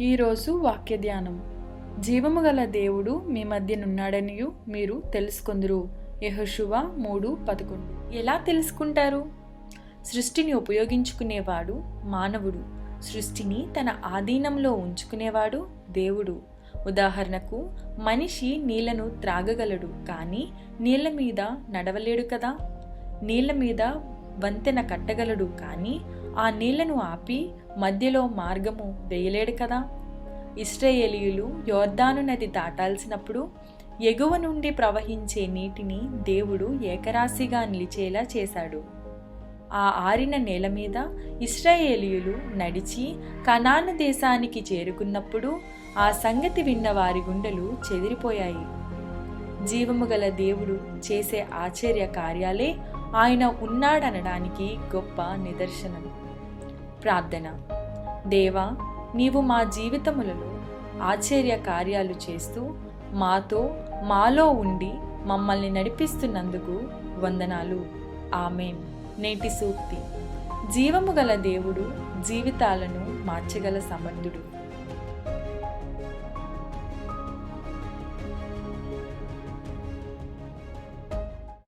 ఈరోజు వాక్య ధ్యానం జీవము గల దేవుడు మీ మధ్యనున్నాడనియు మీరు తెలుసుకొందురు. యహశువ మూడు పదకొండు. ఎలా తెలుసుకుంటారు? సృష్టిని ఉపయోగించుకునేవాడు మానవుడు. సృష్టిని తన ఆధీనంలో ఉంచుకునేవాడు దేవుడు. ఉదాహరణకు మనిషి నీళ్ళను త్రాగగలడు కానీ నీళ్ళ మీద నడవలేడు కదా? నీళ్ళ మీద వంతెన కట్టగలడు కానీ ఆ నీళ్ళను ఆపి మధ్యలో మార్గము వేయలేడు కదా. ఇస్రాయేలీయులు యోర్ధాను నది దాటాల్సినప్పుడు ఎగువ నుండి ప్రవహించే నీటిని దేవుడు ఏకరాశిగా నిలిచేలా చేశాడు. ఆ ఆరిన నేల మీద ఇస్రాయేలీయులు నడిచి కనాను దేశానికి చేరుకున్నప్పుడు ఆ సంగతి విన్న వారి గుండెలు చెదిరిపోయాయి. జీవము గల దేవుడు చేసే ఆశ్చర్య కార్యాలే ఆయన ఉన్నాడనడానికి గొప్ప నిదర్శనం. ప్రార్థన. దేవా నీవు మా జీవితములలో ఆశ్చర్య కార్యాలు చేస్తూ మాతో మాలో ఉండి మమ్మల్ని నడిపిస్తున్నందుకు వందనాలు. ఆమెన్. నేటి సూక్తి. జీవము గల దేవుడు జీవితాలను మార్చగల సమర్థుడు.